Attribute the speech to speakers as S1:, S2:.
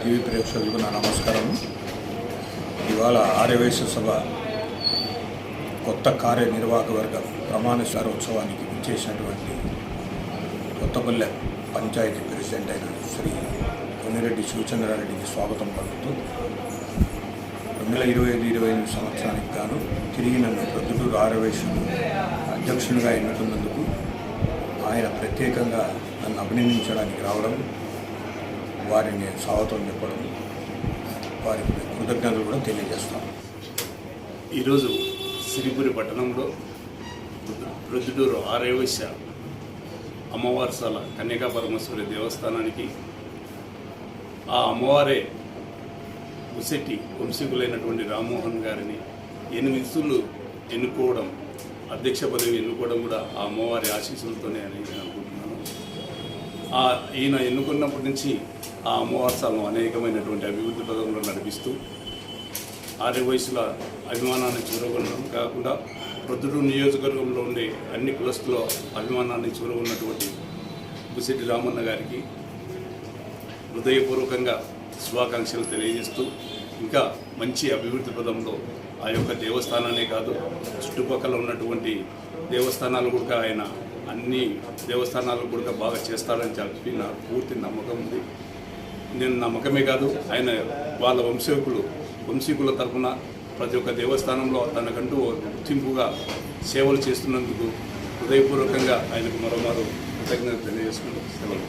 S1: TV ప్రేక్షకులకు నా నమస్కారం. ఇవాళ ఆర్యవేశ సభ కొత్త కార్యనిర్వాహకవర్గ ప్రమాణ సారోత్సవానికి విచ్చేసినటువంటి కొత్తపల్లె పంచాయతీ ప్రెసిడెంట్ అయిన శ్రీ కొన్నిరెడ్డి శివచంద్రారెడ్డికి స్వాగతం పలుకుతూ రెండు వేల ఇరవై ఐదు ఇరవై ఐదు సంవత్సరానికి గాను తిరిగి నన్ను ప్రొద్దుటూరు ఆర్యవైశ్యులు అధ్యక్షునిగా ఎన్నుకున్నందుకు ఆయన ప్రత్యేకంగా నన్ను అభినందించడానికి రావడం వారిని స్వాగతం చెప్పడం వారికి కృతజ్ఞతలు కూడా తెలియజేస్తాను.
S2: ఈరోజు సిరిపురి పట్టణంలో ప్రొద్దుటూరు ఆరేవశ్య అమ్మవారసాల కన్యకా పరమేశ్వరి దేవస్థానానికి ఆ అమ్మవారే ఉసెట్టి వంశీకులైనటువంటి రామ్మోహన్ గారిని ఎనిమిది సుళ్ళు ఎన్నుకోవడం అధ్యక్ష పదవి ఎన్నుకోవడం కూడా ఆ అమ్మవారి ఆశీస్సులతోనే అని నేను అనుకుంటున్నాను. ఆ ఈయన ఎన్నుకున్నప్పటి నుంచి ఆ అమ్మవారి స్థలం అనేకమైనటువంటి అభివృద్ధి పదంలో నడిపిస్తూ ఆర్య వయసుల అభిమానాన్ని చూరగొనడం కాకుండా ప్రొద్దుడు నియోజకవర్గంలో ఉండే అన్ని కులస్తుల అభిమానాన్ని చూరగొన్నటువంటి బుసిటి రామన్న గారికి హృదయపూర్వకంగా శుభాకాంక్షలు తెలియజేస్తూ ఇంకా మంచి అభివృద్ధి పదంలో ఆ యొక్క దేవస్థానాన్ని కాదు చుట్టుపక్కల ఉన్నటువంటి దేవస్థానాలు కూడా ఆయన అన్ని దేవస్థానాలు కూడా బాగా చేస్తారని చెప్పి నా పూర్తి నమ్మకం ఉంది. నేను నమ్మకమే కాదు ఆయన వాళ్ళ వంశీకులు వంశీకుల తరఫున ప్రతి ఒక్క దేవస్థానంలో తనకంటూ గుర్తింపుగా సేవలు చేస్తున్నందుకు హృదయపూర్వకంగా ఆయనకు మరోమారు కృతజ్ఞత తెలియజేసుకుంటూ సెలవు